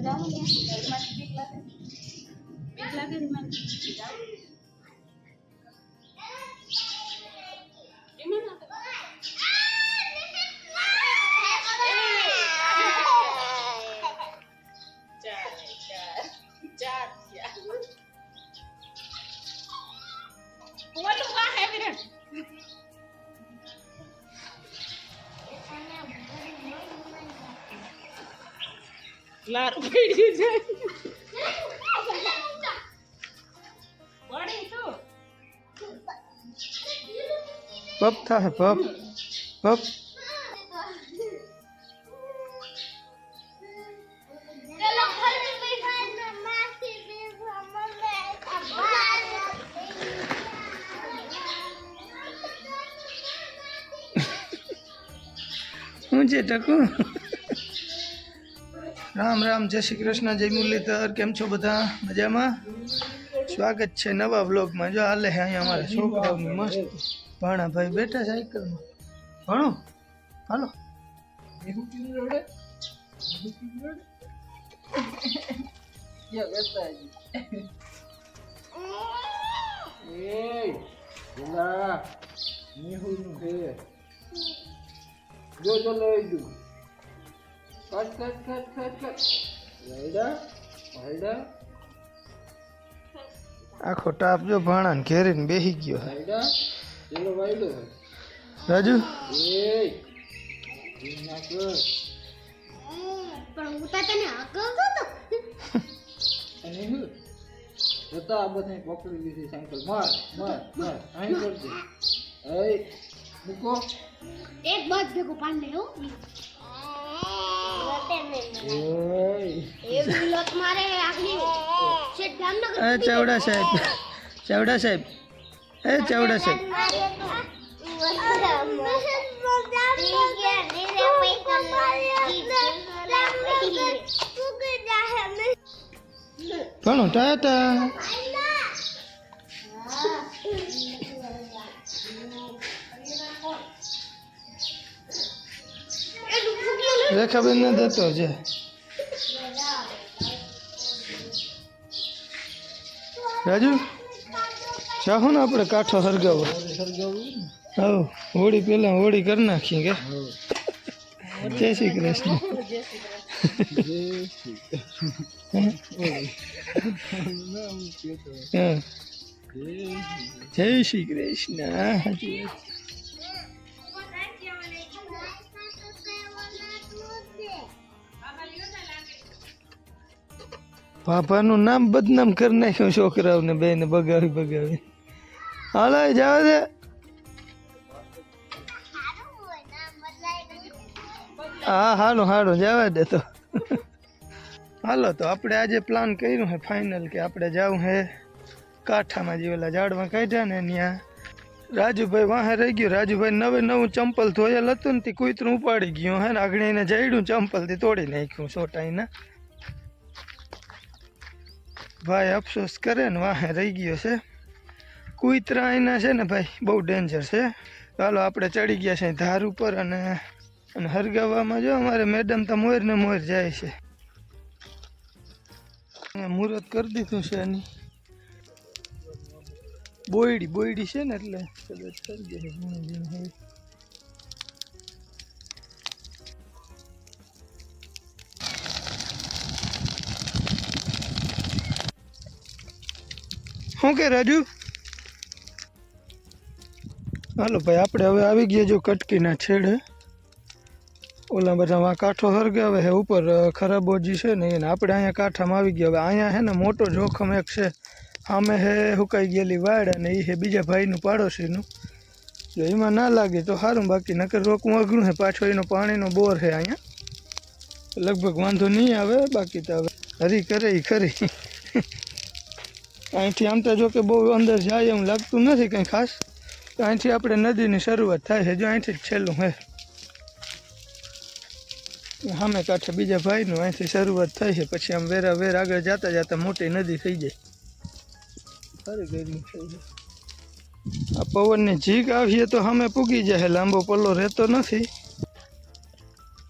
જાઓ ને એમાંથી બીક લાગે બીક લાગે ને એમાંથી જાઓ લારું પડી જાય પપ થાય પપ પપ શું છે ટકુ રામ રામ, જય શ્રી કૃષ્ણ, જય મુરલીધર, કેમ છો બધા? મજામાં? સ્વાગત છે નવા બ્લોગમાં જો હાલે હે અહીંયા અમારા છોકરાઓની મસ્ત ભાણા ભાઈ બેઠા સાયકલમાં. ભણો? હાલો. જો જો, લઈ દઉં કટ કટ કટ કટ કટ વાયડા વાયડા આખો ટાપ જો ભાણા ને ઘેરીને બેસી ગયો છે વાયડા પેલો વાયડો રાજુ? એ ના કર અને હું? જતા આ બધાને પકડી લીધી સાયકલ. માર માર માર. અહીં કરજે. એ મૂકો. એક બસ ભેગું પાડી હો. એ ચાવડા સાહેબ. ચવડા સાહેબ. એ ચવડા સાહેબ. ભણો ટાટા. રેખાબેન ને દેતો છે રાજુ ચાહો ને આપણે કાંઠો હરગાવો હા હોળી પેલા હોળી કરી નાખી કે જય શ્રી કૃષ્ણ હા જય શ્રી કૃષ્ણ સાચી પાપાનું નામ બદનામ કરી નાખ્યું છોકરાઓને બેને બગાવી બગાવી. હાલો, એ છે. હા, હાલો હાલો, જવા દે તો. હાલો, તો આપણે આજે પ્લાન કર્યું છે ફાઇનલ કે આપણે જવું હે કાંઠામાં જે ઓલા ઝાડમાં કાઢ્યા ને ત્યાં. રાજુભાઈ વાહે રહી ગયો. રાજુભાઈ નવે નવું ચંપલ ધોયેલ હતું ને તે કૂતરું ઉપાડી ગયું હે ને, આગળ એને જઈડું ચંપલથી તોડી નાખ્યું સોટાઈને ભાઈ, અફસોસ કરે ને વાહે રહી ગયો છે. કુતરા એના છે ને ભાઈ, બહુ ડેન્જર છે. ચાલો આપણે ચડી ગયા છે ધાર ઉપર અને અને હરગાવામાં જો અમારે મેડમ તો મોર ને મોર જાય છે. મુહૂર્ત કરી દીધું છે એની. બોયડી બોયડી છે ને એટલે કદાચ કરી છે. શું કે રાજુ? હાલો ભાઈ આપણે હવે આવી ગયા જો કટકીના છેડે. ઓલા બધામાં કાંઠો હરગાવે છે ઉપર અ, ખરાબોજી છે ને એને આપણે અહીંયા કાંઠામાં આવી ગયા. હવે અહીંયા છે ને મોટો જોખમ એક છે. સામે હે હુકાઈ ગયેલી વાડ અને એ છે બીજા ભાઈનું પાડોશીનું. જો એમાં ના લાગે તો સારું બાકી નકર રોકવું અઘરું છે પાછો એનો પાણીનો બોર છે અહીંયા. લગભગ વાંધો નહીં આવે બાકી તો હવે હરી કરે એ ખરી. અહીંથી આમ તો જો કે બહુ અંદર જાય એવું લાગતું નથી કંઈ ખાસ. તો અહીંથી આપણે નદીની શરૂઆત થાય છે. જો અહીંથી જ છેલ્લું હે. સામે કાંઠે બીજા ભાઈનું અહીંથી શરૂઆત થાય છે. પછી આમ વેરા વેર આગળ જતા જતા મોટી નદી થઈ જાય. સારી ગરમી થઈ જાય. આ પવનની ઝીક આવીએ તો સામે પૂગી જાય. લાંબો પલ્લો રહેતો નથી.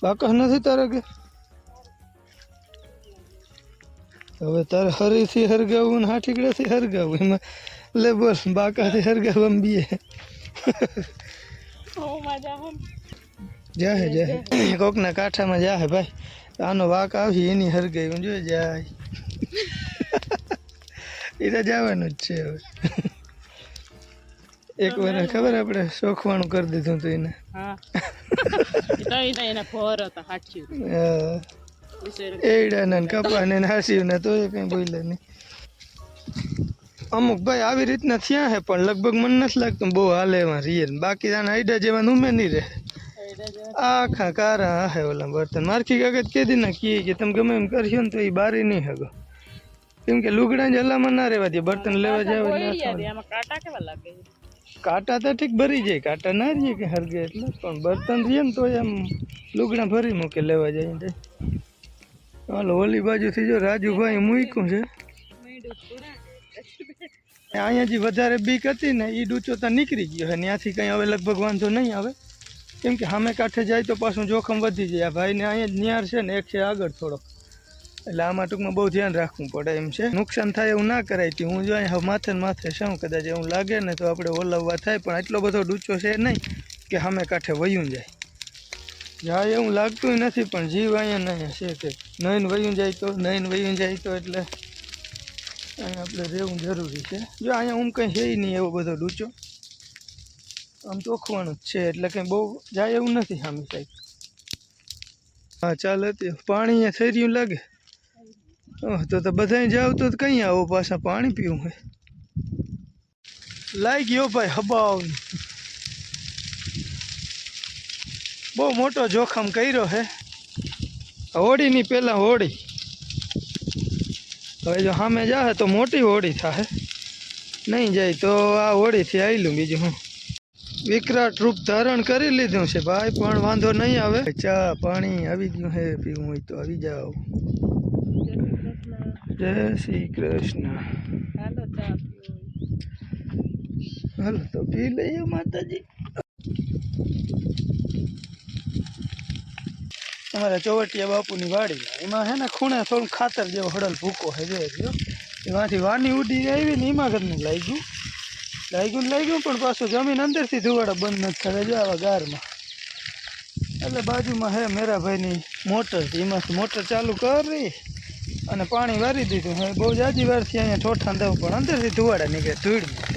બાકસ નથી તારે કે હવે તારે હરીથી હરગાવું ને હાટીકડાથી હરગાવું. એમાં લેબર બાકાથી હરગાવવા બીએ જાહે જાહે. કોકના કાંઠામાં જાહે ભાઈ. આનો વાક આવી એની હરગાઈ હું જોઈ જાય. એ તો જવાનું જ છે હવે. એક વાર ખબર આપણે શોખવાનું કરી દીધું હતું એને. હા. એના ભોર હતા હાચી હા. એડાના ને કપાને ને હાસ્યું ને તો એ કંઈ બોલ્યા નહીં અમુક ભાઈ આવી રીતના થયા હે પણ લગભગ મને નથી લાગતું બહુ હાલે એમાં રીએ બાકી આના આઈડા જેવા ઉમે નહીં રહે આખા કારા હે ઓલા બર્તન મારખી કાગજ કેદી ના કીએ કે તમે ગમે એમ કર્યો ને તો એ બારી નહીં હગો કેમ કે લુગડા જ હલામાં ના રહેવા દે બર્તન લેવા જાવ એટલે આખા- આમાં કાંટા કેવા લાગે કાંટા તો ઠીક ભરી જાય કાંટા ના રહીએ કે હરગે એટલે પણ બર્તન રહીએ ને તો એમ લુગડા ભરી મૂકે લેવા જાય ને હાલો, ઓલી બાજુથી જો રાજુભાઈ મૂક્યું છે. અહીંયા જે વધારે બીક હતી ને એ ડૂચો તો નીકળી ગયો છે. ત્યાંથી કંઈ હવે લગભગ વાંધો નહીં આવે. કેમ કે સામે કાંઠે જાય તો પાછું જોખમ વધી જાય. આ ભાઈને અહીંયા જ ન્યાર છે ને, એક છે આગળ થોડોક. એટલે આમાં ટૂંકમાં બહુ ધ્યાન રાખવું પડે એમ છે. નુકસાન થાય એવું ના કરાય. તે હું જો અહીંયા માથે માથે શું, કદાચ એવું લાગે ને તો આપણે ઓલાવવા થાય. પણ એટલો બધો ડૂચો છે નહીં કે સામે કાંઠે વયું જાય. જાય એવું લાગતું નથી, પણ જીવ અહીંયા નહીં છે કે નયન વયું જાય તો, નયન વયું જાય તો એટલે અહીંયા આપણે રહેવું જરૂરી છે. જો અહીંયા હું કંઈ છે નહીં એવો બધો ડૂચો. આમ ચોખવાનું જ છે, એટલે કંઈ બહુ જાય એવું નથી સામે સાહેબ. હા, ચાલ હતી. પાણી થઈ રહ્યું લાગે? ઓહ, તો તો બધાય જાવ તો કંઈ આવો પાછા પાણી પીવું હોય. લાઈ ગયો ભાઈ, હબાવ. બહુ મોટો જોખમ કર્યો હે હોળીની પહેલા હોળી હવે જો સામે જાહે તો મોટી હોળી થાહે. નહીં જાય તો આ હોળીથી આવેલું બીજું હું. વિકરાટ રૂપ ધારણ કરી લીધું છે ભાઈ પણ વાંધો નહીં આવે. ચા પાણી આવી ગયું હે પીવું હોય તો આવી જાઓ. જય શ્રી કૃષ્ણ. હાલો ચા પીવો હાલો તો પી લઈએ માતાજી. અમારા ચોવટિયા બાપુની વાડી એમાં હે ને ખૂણે થોડું ખાતર જેવો હડલ ભૂકો હે જો એમાંથી વાની ઉડી આવી ને એમાં ઘરનું લાગ્યું. લાગ્યું ને લાગ્યું પણ પાછું જમીન અંદરથી ધુવાડા બંધ નથી થતા, જો આવા ગારમાં. એટલે બાજુમાં હે મેરાભાઈની મોટર એમાંથી મોટર ચાલુ કરી અને પાણી વારી દીધું. હવે બહુ જાજી વારથી અહીંયા ઠોઠા દઉં પણ અંદરથી ધુવાડા નીકળે, ધૂળમાં.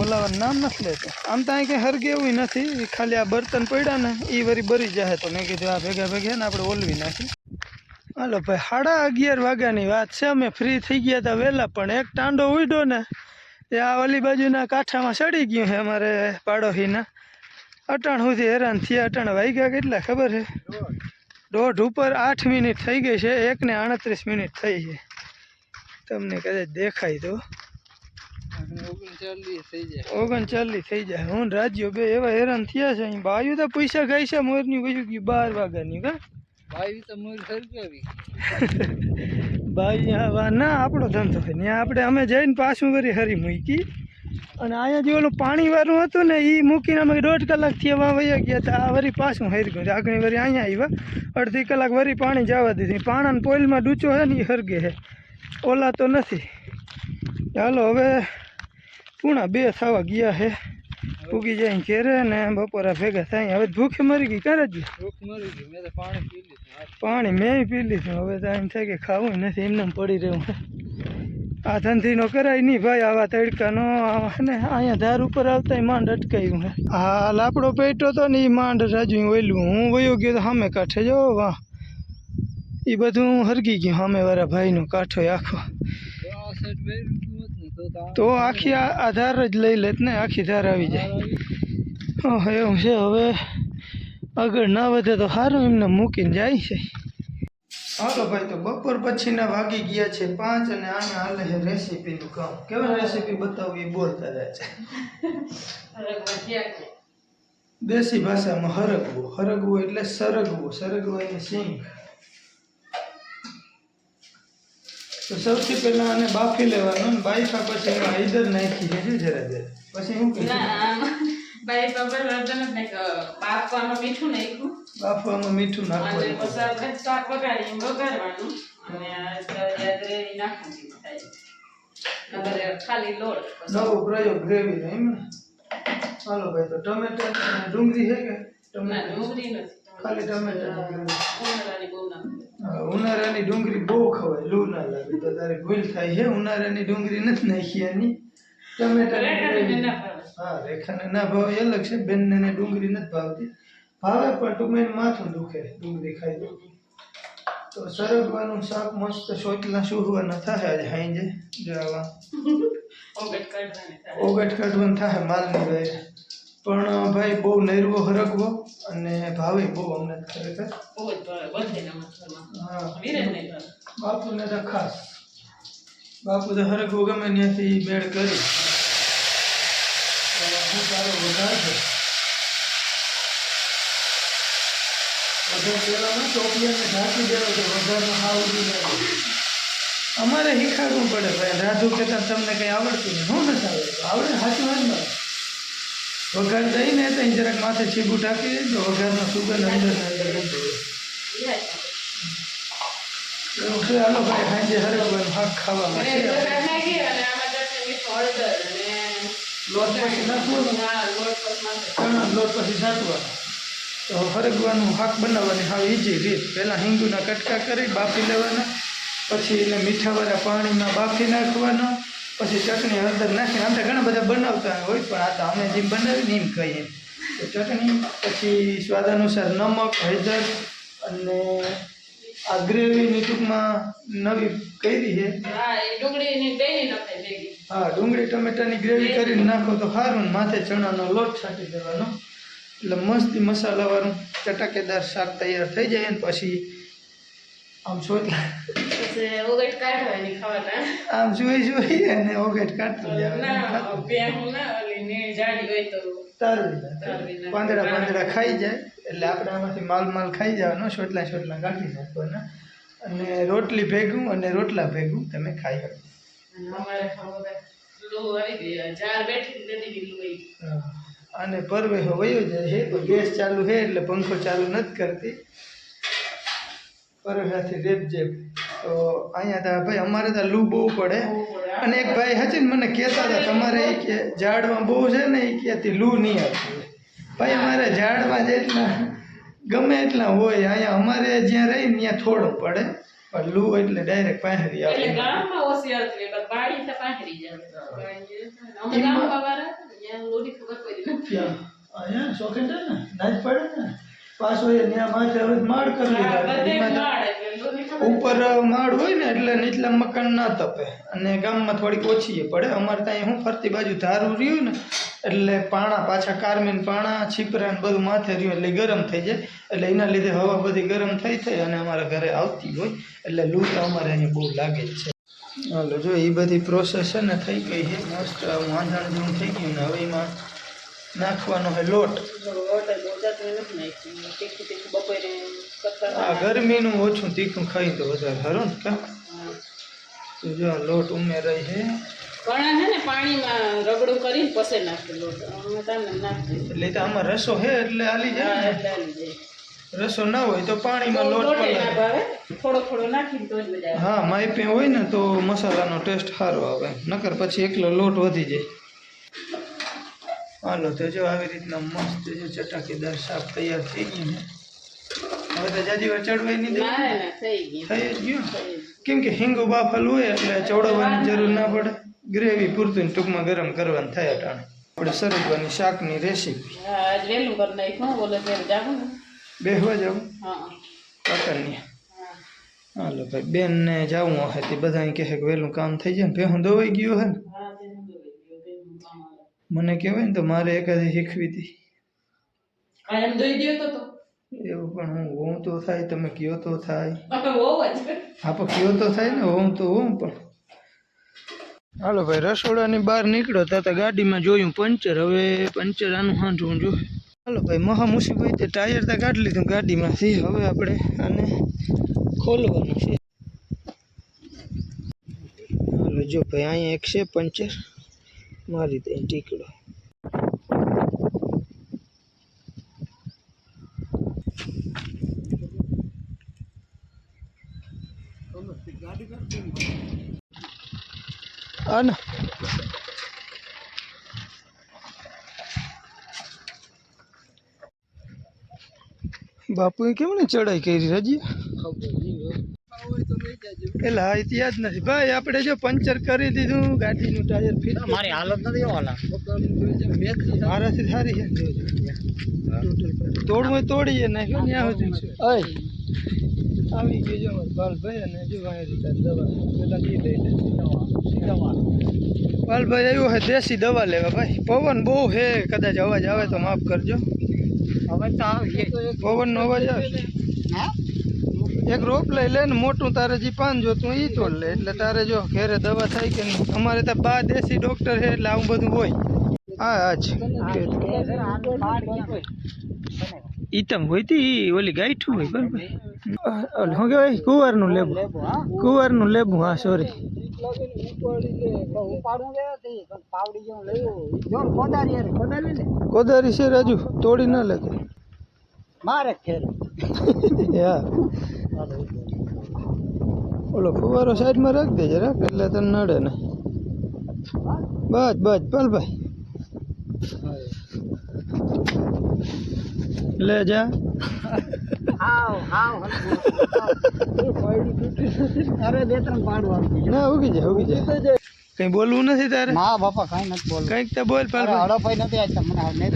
ઓલાવાનું નામ નથી લેતો. આમ તો અહીં કંઈ હરગે એવું નથી. ખાલી આ બર્તન પડ્યા ને એ વરી બરી જાય તો. મેં કીધું આ ભેગા ભેગા ને આપણે ઓલવી નાખી. હાલો ભાઈ, સાડા અગિયાર વાગ્યાની વાત છે. અમે ફ્રી થઈ ગયા હતા વહેલા પણ એક ટાંડો ઉડ્યો ને એ આ ઓલી બાજુના કાંઠામાં ચડી ગયું છે અમારે પાડોશીના. અટાણ સુધી હેરાન થયા. અટાણ વાગ્યા કેટલા ખબર છે? દોઢ ઉપર આઠ મિનિટ થઈ ગઈ છે. એકને આડત્રીસ મિનિટ થઈ છે. તમને કદાચ દેખાય તો. ઓગણચાલીસ થઈ જાય. ઓગણચાલીસ થઈ જાય. હું રાજ્યો બે એવા હેરાન થયા છે અહીં. બાયું તો પૈસા ગાય છે મોરની વયું ગયું બાર વાગ્યાની કા? ભાઈ તો મોર સરકાવી વા ના આપણો ધંધો છે. ત્યાં આપણે અમે જઈને પાછું વળી હરી મૂકી. અને અહીંયા જે ઓલું પાણી વાળું હતું ને એ મૂકીને અમે દોઢ કલાકથી એવા વયા ગયા હતા. આ વળી પાછું હરી ગયું. આગળ વળી અહીંયા આવ્યા અડધી કલાક વરી પાણી જવા દીધી. પાણાના પોઈલમાં ડૂચો છે ને એ હરગે છે. ઓલા તો નથી. ચાલો હવે પૂણા બે થવા ગયા છે ઉગી જાય ઘેરે ને બપોરા ભેગા થાય હવે ભૂખે મરી ગઈ કરે જ ભૂખ મરી ગઈ મેં તો પાણી પી લીધું આ પાણી મેં પી લીધું હવે તો એમ થાય કે ખાવું નથી એમને એમ પડી રહ્યું છે આ ધંધીનો કરાય નહીં ભાઈ આવા તડકાનો આવા ને અહીંયા ધાર ઉપર આવતા માંડ અટકાયું હે હા લાપડો પેટો તો ને એ માંડ રાજુ ઓયલું હું વયો ગયો તો સામે કાંઠે જો વાહ એ બધું હરગી ગયું સામે વાળા ભાઈનો કાંઠો આખો તો ને આખી આ ધાર જ લઈ લેત ને આખી ધાર આવી જાય. એવું છે. હવે આગળ ના વધે તો સારું એમને મૂકીને જાય છે. હાલો ભાઈ તો બપોર પછીના વાગી ગયા છે પાંચ અને આને હાલે છે રેસીપીનું કામ. કેવા રેસીપી બતાવવી એ બોલતા જાય છે. દેશી ભાષામાં હરગવું. હરગવું એટલે સરગવું. સરગવું એટલે સિંગ તો સૌથી પહેલા આને બાફી લેવાનું અને બાફા પછી એમાં હૈદર નાખી. દેજો જરા જરા. પછી ને બાપવાનું મીઠું નાખ્યું. બાફવામાં મીઠું નાખવાનું. પછી આપણે શાક વઘારીને વઘારવાનું. અને નાખવાની ખાલી લોટ નવો પ્રયોગ ગ્રેવી એમ ને? હાલો ભાઈ તો ટમેટા ડુંગળી છે કે? ટમેટા. ડુંગળી નથી. ખાલી ટમેટા ઉનાળાની ડુંગળી બહુ ખવાય લૂ ના લાગે. તો તારે ભૂલ થાય છે ઉનાળાની ડુંગળી નથી નાખી એની. ભાવે. હા રેખાને ના ભાવે. અલગ છે બેનને ને ડુંગળી નથી ભાવતી. ભાવે પણ ટૂંકમાં એનું માથું દુખે ડુંગળી ખાઈ તો. તો સરગવાનું શાક મસ્ત સોટલા સુહવાના થાય આજે હાંજે જે આવા ઓગટ કાઢવાની થાય. માલની રહે પણ ભાઈ બહુ નૈરવો હરગવો અને ભાવે બહુ અમને ખરેખર બાપુને તો ખાસ. બાપુ તો હરેક ગમે ત્યાંથી મેળ કરી. હું તારો વઘાર છે. ઢાંકી દેવો આવડું અમારે શીખાડવું પડે ભાઈ. રાધુ કહેતા તમને કંઈ આવડતું નહીં. હું નથી આવડતું. આવડે સાચું વાત ને? વઘાર દઈને ત્યાં જરાક માથે છીબું ઢાંકી દે તો વઘારનો સુગંધ અંદર અંદર હાલો ભાઈ સાંજે ચટણી, મીઠું, હળદર અને લોટ પછી નાખવાનું? લોટ પછી છાંટવાનો તો હરગવાનું હાક બનાવવાની. હા ઈજી રીત. પહેલાં હિંગુના કટકા કરી બાફી લેવાના. પછી એને મીઠાવાળા પાણીમાં બાફી નાખવાના. પછી ચટણી હળદર નાખીને આપણે ઘણા બધા બનાવતા હોય પણ આ તો અમે જેમ બનાવીને એમ કહીએ તો ચટણી પછી સ્વાદ અનુસાર નમક હળદર અને આ ગ્રેવીની ટૂંકમાં નવી કરી છે. હા ડુંગળી ટમેટાની ગ્રેવી કરીને નાખો તો સારું માથે ચણાનો લોટ છાંટી દેવાનો. એટલે મસ્તી મસાલાવાળું ચટાકેદાર શાક તૈયાર થઈ જાય ને પછી આમ ખાવાના. આમ જોઈ જોઈ અને ઓગેટ કાઢતો. પાંદડા પાંદડા ખાઈ જાય એટલે આપણે આમાંથી માલ માલ ખાઈ જવાનો છોટલા છોટલા કાઢી નાખવાના. અને રોટલી ભેગું અને રોટલા ભેગું તમે ખાઈ શકો. અને પરવે વયો જાય છે તો ગેસ ચાલુ છે એટલે પંખો ચાલુ નથી કરતી. પરવેથી રેપ જેપ તો અહીંયા તો ભાઈ અમારે ત્યાં લૂ બહુ પડે. અને એક ભાઈ હજી ને મને કહેતા હતા તમારે એ કે ઝાડમાં બહુ છે ને એ કહેતી લૂ નહીં આવતી ભાઈ અમારે ઝાડમાં જેટલા ગમે એટલા હોય અહીંયા અમારે જ્યાં રહી ને ત્યાં થોડું પડે. પણ લૂ એટલે ડાયરેક્ટ પહેરી આવે ગામમાં ઓછી આવતી પણ વાડી તો પાથરી જાય. અમે ગામમાં વાળા ત્યાં લૂની ખબર પડી નથી. અહીંયા શોખીન છે ને ના જ પડે ને. પાછો એ ત્યાં માથે હવે માળ કરી હા, ઉપર માળ હોય ને એટલે નીચલા મકાન ના તપે. અને ગામમાં થોડીક ઓછી પડે. અમારે ત્યાં શું ફરતી બાજુ ધારું રહ્યું ને એટલે પાણા પાછા કારમીન પાણા છીપરા ને બધું માથે રહ્યું એટલે ગરમ થઈ જાય. એટલે એના લીધે હવા બધી ગરમ થઈ થઈ અને અમારા ઘરે આવતી હોય. એટલે લૂ તો અમારે અહીંયા બહુ લાગે જ છે. હાલો જો એ બધી પ્રોસેસ છે ને થઈ ગઈ છે. મસ્ત વાંધણ જેવું થઈ ગયું ને હવે એમાં નાખવાનો હોય લોટ. આ ગરમીનું ઓછું તીખું ખાઈ તો વધારે હરો ને કા તો જો આ લોટ ઉમેરાય છે ઘણા છે ને પાણીમાં રગડું કરીને પસે નાખે લોટ. એટલે તો આમાં રસો છે એટલે હા જાય. રસો ના હોય તો પાણીમાં લોટ થોડો થોડો તો જ હા માઇપે હોય ને તો મસાલાનો ટેસ્ટ સારો આવે. નકર પછી એકલો લોટ વધી જાય. હાલો તો જો આવી રીતના મસ્ત જો ચટાકેદાર શાક તૈયાર થઈ ગયું ને. હવે તો જાજી વાર ચડવાય નહીં દે. ના ના થઈ ગયું. થઈ જ ગયું? થઈ ગયું. કેમ કે હિંગો બાફલ હોય એટલે ચડવાની જરૂર ના પડે. ગ્રેવી પૂરતું ટૂંકમાં ગરમ કરવાનું થાય અટાણે. આપણે સરગવાની શાકની રેસીપી. ને. બેહવા જાવ હા હાલો ભાઈ બેનને જવું હશે તે બધા કહે કે વહેલું કામ થઈ જાય ને ભેહું દવાઈ ગયું હે ને હા તે હું જોઈ ગયો બેનનું કામ આવે. મને કહેવાય ને તો મારે એકાદી શીખવી હતી. એવું પણ હું હોઉં તો થાય તમે કયો તો થાય. પણ કયો તો થાય ને હોઉં તો હોઉં પણ. હાલો ભાઈ રસોડાની બહાર નીકળ્યો તા ગાડીમાં જોયું પંચર હવે પંચર આનું હાંધવું જો. હાલો ભાઈ મહા મુસીબત ટાયર તો કાઢી લીધું ગાડીમાંથી હવે આપણે આને ખોલવાનું છે. હાલો જો ભાઈ અહીંયા એક છે પંચર. મારી દે ટીકડો અને બાપુએ કેમ ને ચડાઈ કરી રજી ખબર એટલે હા યાદ નથી. ભાઈ આપણે જો પંચર કરી દીધું ગાડીનું ટાયર ફીટ મારી હાલત નથી વાલા મારાથી સારી છે. તોડવું હોય તોડીએ નાખ્યો ને ત્યાં સુધી છે. ઓય. આવી ગયો જો બાલભાઈ અને જો તાર દવા પેલા લઈ લે બાલભાઈ આવ્યો હે દેશી દવા લેવા ભાઈ. પવન બહુ હે કદાચ અવાજ આવે તો માફ કરજો. હવે તો આવીએ પવનનો અવાજ આવે હા? એક રોપ લઈ લે ને મોટું તારે જે પાન જોતું ઈ તોડ લે. એટલે તારે જો ઘેરે દવા થાય કે નહીં. અમારે ત્યાં બા દેશી ડોક્ટર છે એટલે આવું બધું હોય. હા હા જ. ઈ તમ હોય તી ઓલી ગાયઠું હોય બરાબર. શું કહેવાય? કુંવરનું લેબુ. કુંવરનું લેબુ હા સોરી કોદારી છે રાજુ તોડી ના લાગે મારે ખેર હા. ઓલો ફુવારો સાઈડમાં રાખ દેજે રાખ એટલે તને નડે ને બસ બસ પલ ભાઈ. લે જા. કઈ બોલવું નથી તારે? ના બાપા કઈ નથી બોલ કંઈક તો બોલ પણ અરે હડફાઈ નથી આવતા મને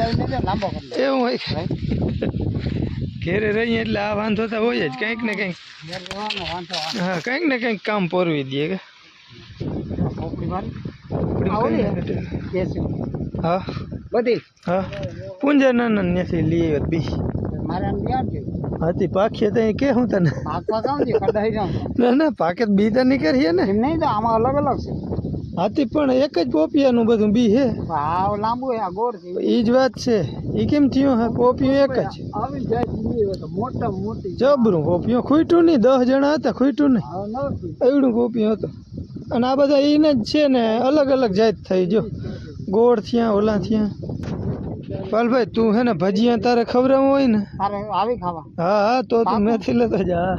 લાંબો એવું હોય ઘેરે રહીએ એટલે આ વાંધો તો હોય જ કંઈક ને કંઈક. હા કંઈક ને કંઈક કામ પોરવી દઈએ કે. ને. ના હા. બધી? હા. પૂંજા ના ત્યાંથી લઈ આવ્યા બી હાથી પાખીએ તો કે હું તને? ના ના પાકે બી તો નીકળીએ ને. નહીં તો આમાં અલગ અલગ છે. હાથી પણ એક જ પોપિયાનું બધું બી હે. લાંબુ એ જ વાત છે. એ કેમ થયું? હા પોપિયું એક જ. આવી જાય. મોટા મોટી. જબરું પોપિયું ખૂટ્યું નહીં દસ જણા હતા ખૂટ્યું નહીં. હવે નથી એવડું પોપિયું હતું. અને આ બધા એને જ છે ને અલગ અલગ જાત થઈ જો. ગોળ થયા ઓલા થયા. પાલભાઈ તું હે ને ભજીયા તારે ખવડાવવું હોય ને? તારે આવી ખાવા. હા હા તો તું નથી લેતો જા.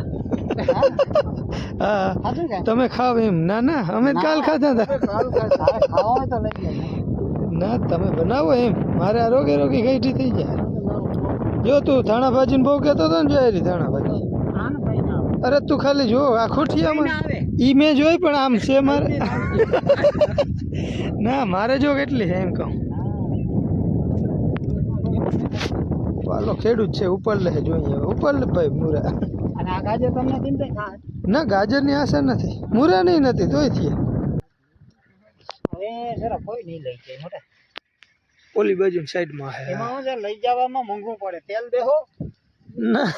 હા. સાચું છે તમે ખાવ એમ. ના ના અમે તો કાલ ખાધા હતા. સારું કરે. તારે ખાવા હોય તો લઈ જાય ના તમે બનાવો એમ. મારે આ રોગે રોગી ગઈઠી થઈ જાય. જો તું ધાણા ભાજીને બહુ કહેતો હતો ને જોયેલી ધાણા ભાજી ના. અરે તું ખાલી જો આ ખોઠિયામાં. ઈ મેં જોઈ પણ આમ છે મારે. ના મારે જો કેટલી છે એમ કહું. પાલો ખેડૂત છે ઉપર લે જોઈએ ઉપર લે ભાઈ મુરા. અને આ ગાજર તમને ના ગાજરની આશા નથી. મુરા નહીં નથી તોય થયા હવે જરા કોઈ નહીં લઈ જાય મોટા. ઓલી બાજુ સાઈડમાં હે. એમાં લઈ જવામાં મોંઘું પડે. તેલ દેહો ના.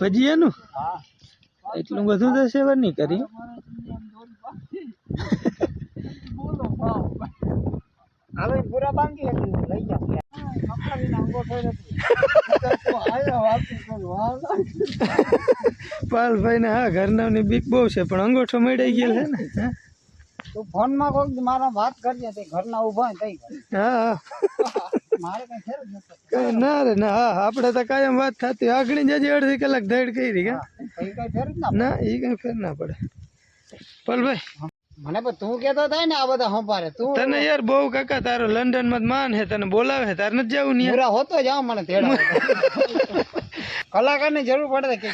ભજીયાનું હા. એટલું બધું તો સેવા નહીં કરી. હાલો પૂરા બાંધી હતી લઈ પાલભાઈ ને હા ઘરનાની બીક બહુ છે પણ અંગોઠો મળી ગયેલ છે ને? તું ફોનમાં દી મારા વાત કરજે તે ઘરના ઊભા હોય તઈ હા હા. મારે કઈ ફેર જ ના રે ના હા આપણે તો કાયમ વાત થતી આગળ જજી અડધી કલાક ધડ કરી કે. કઈ કઈ ફેર જ ના ના એ કઈ ફેર ના પડે. પલભાઈ. મને પણ તું કેતો થાય ને આ બધા સંભારે તું તને યાર બહુ કાકા તારો લંડનમાં માન હે તને બોલાવે તારે નથી જવું ને યાર? પૂરા હોતો જાવ મને તેડા કલાકારની જરૂર પડે કે.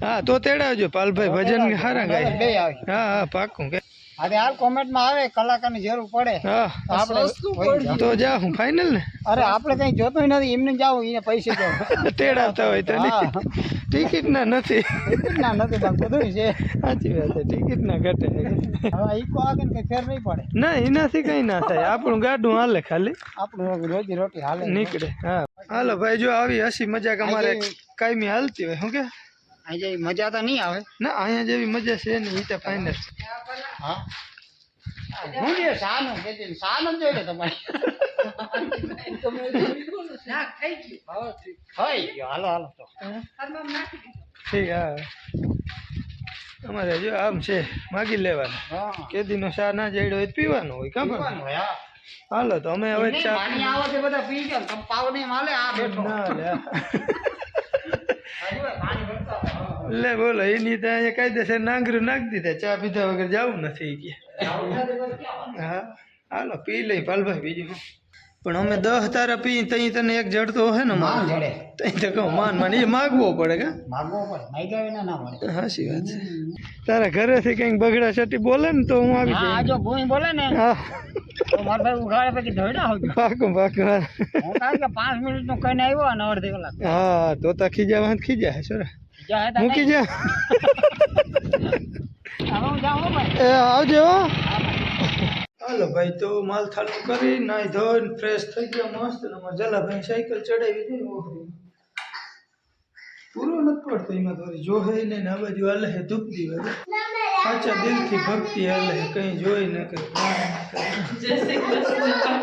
હા તો તેડાવજો પાલભાઈ. ભજન હારા ગાય. હા હા પાકું કે. અરે હાલ કોમેન્ટમાં આવે કલાકારની જરૂર પડે. હા. તો આપણે. તો જા હું ફાઇનલ ને. અરે આપણે કઈ જોતો નથી એમને જાવ એને પૈસે જાવ તેડાવતા હોય તો ટિકિટ ના નથી. ના નથી બાપ બધું છે. સાચી વાત છે ટિકિટ ના ઘટે. હવે ઈકો આગળ કઈ ફેર નહીં પડે. ના એનાથી કઈ ના થાય. આપણું ગાડું હાલે ખાલી. આપણું રોજી રોટી હાલે. નીકળે. હા. હાલો ભાઈ જો આવી હસી મજાક અમારે કાયમી હાલતી હોય શું કે? આજે મજા તો નહીં આવે. ના અહીંયા જેવી મજા છે ને એ તો ફાઇનલ હા? હું જે સાનું કે છે? સાનું તમારે. થઈ ગયો. હાલો હાલો તો. ઠીક હા. અમારે જો આમ છે માગી લેવાનું. કેદી નો ચા ના જડ્યો હોય પીવાનું હોય કાં પીવાનું હોય, હા. હાલો તો અમે હવે ચા પાણી આવે છે બધા પી ગયા પાવ નહીં માલે આ બેઠો. ના લે પાણી ભરતા હોય. લે બોલો એની તો અહીંયા કાયદેસર નાંગરું નાખી દીધા ચા પીધા વગર જવું નથી કે. હા હાલો પી લઈ પાલભાઈ બીજું પણ અમે દસ તારા પી તઈ તને એક જડતો હે ને માન જડે. તઈ તો કહું માન માન એ માગવો પડે કે? માગવો પડે માગ્યા વિના ના મળે. હાસી વાત છે. તારા ઘરેથી કંઈક બગડા છટી બોલે ને તો હું આવી હા જો ભૂઈ બોલે ને હા. તો મારા ભાઈ ઉઘાડે પછી ધોઈડા આવજો પાકું પાકું હું. કારણ કે પાંચ મિનિટનું કઈને આવ્યો અને અડધી કલાક. હા તો તો ખીજા ખીજા હેતા મૂકી જા હવે હું જાઉં હો ભાઈ એ આવજો હો. હાલો ભાઈ તો માલ થાલું કરી નાઈ ધોઈને ફ્રેશ થઈ ગયા મસ્ત ને અમારે જલાભાઈ સાયકલ ચડાવી દઈ ઓહરી પૂરો નથી પડતો એમાં થોડી જોહે ને ને આ બાજુ હાલે હે ધૂપ દીવા સાચા દિલથી ભક્તિ હાલે હે કઈ જોઈ ન કરે જય શ્રી કૃષ્ણ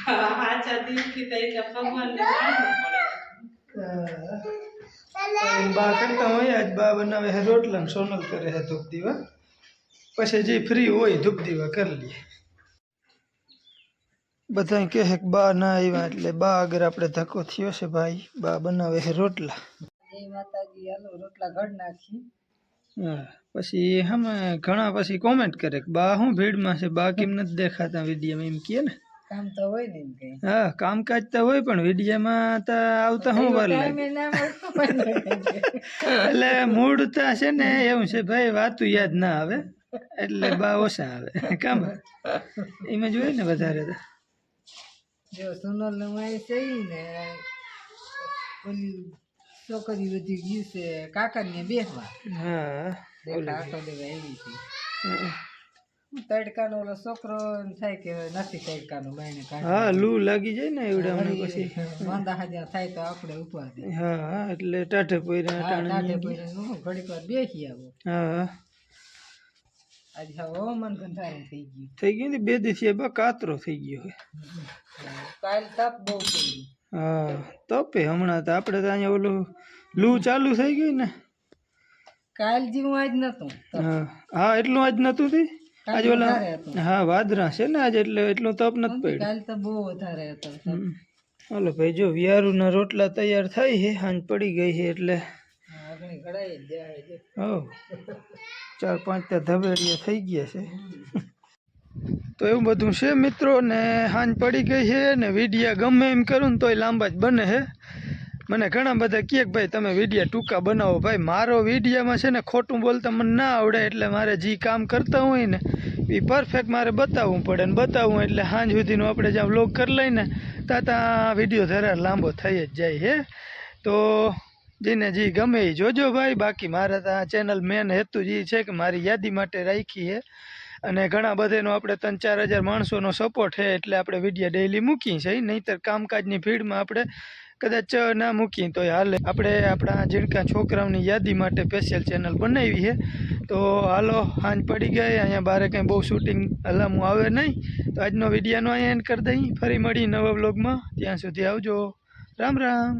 હા હાચા દિલથી તો એટલે ભગવાનને માનવું પડે બા કરતા હોય આજ બા બનાવે હે રોટલા સોનલ કરે હે ધૂપ દીવા પછી જે ફ્રી હોય ધૂપ દીવા કરી લઈએ બધા કહે કે બા ના આવ્યા એટલે બા આગળ આપણે ધક્કો થયો છે ભાઈ. બા બનાવે હે રોટલા. માતાજી હાલો રોટલા ઘડ નાખી. હા પછી હમે ઘણા પછી કોમેન્ટ કરે કે બા શું ભીડમાં છે બા કેમ નથી દેખાતા વિડીયોમાં એમ કહે ને. કામ તો હોય ને હા કામકાજ તો હોય પણ વિડીયામાં તો આવતા હું વાર લાગે એટલે મૂડ તો છે ને એવું છે ભાઈ વાતું યાદ ના આવે એટલે બા ઓછા આવે. કામ એમાં જોઈએ ને વધારે તો. જો સોનલ ને હું છે ને ઓલી છોકરી બધી ગયું છે કાકા ને બેસવા હા આટો દેવા એવી છે. તડકાનો ઓલો છોકરો થાય કે નથી તડકાનો મહિને હા લૂ લાગી જાય ને એવડામાં પછી. વાંધા હાજર થાય તો આપણે ઉપવા દે હા હા એટલે ટાઢે ટાઢે ટાણે ઘડીક વાર બેસી આવો. હા આજે હવે હવામાન ગંધારણ થઈ ગયું. થઈ ગયું ને બે દિવસે બા કાતરો થઈ ગયો કાલ તપ બહુ પડી હા તપે હમણાં તો. આપણે તો અહીંયા ઓલું લૂ ચાલુ થઈ ગઈ ને. કાલ જેવું આજ નતું હા હા એટલું આજ નતું થઈ? આજ ઓલા હા વાદરા છે ને આજે એટલે એટલું તપ નથી પડ્યો. કાલ તો બહુ વધારે હતો. હાલો ભાઈ જો વિયારુના રોટલા તૈયાર થાય છે હાંજ પડી ગઈ છે એટલે હો ચાર પાંચ ત્યાં ધબેડિયા થઈ ગયા છે. તો એવું બધું છે મિત્રો ને હાંજ પડી ગઈ છે ને વિડીયા ગમે એમ કરું ને તોય લાંબા જ બને છે. મને ઘણા બધા કહે કે ભાઈ તમે વિડીયા ટૂંકા બનાવો. ભાઈ મારો વિડીયામાં છે ને ખોટું બોલતા મને ના આવડે એટલે મારે જે કામ કરતા હોય ને એ પરફેક્ટ મારે બતાવવું પડે ને બતાવવું એટલે સાંજ સુધીનું આપણે જ્યાં વ્લોગ કરી લઈને ત્યાં ત્યાં વીડિયો જરા લાંબો થઈ જ જાય હે. તો જેને જી ગમે એ જોજો ભાઈ, બાકી મારે તો ચેનલ મેન હેતુ જે છે કે મારી યાદી માટે રાખી છે અને ઘણા બધાનો આપણે ત્રણ ચાર હજાર માણસોનો સપોર્ટ છે એટલે આપણે વીડિયો ડેઈલી મૂકીએ છીએ, નહીંતર કામકાજની ભીડમાં આપણે કદાચ ના મૂકીએ તો હાલે. આપણે આપણા જીણકા છોકરાઓની યાદી માટે સ્પેશિયલ ચેનલ બનાવી છે. તો હાલો, હાંજ પડી ગઈ, અહીંયા બારે કંઈ બહુ શૂટિંગ હલામું આવે નહીં. તો આજનો વિડીયાનો અહીંયા એન્ડ કરી દઈ ફરી મળી નવા બ્લોગમાં ત્યાં સુધી આવજો. રામ રામ.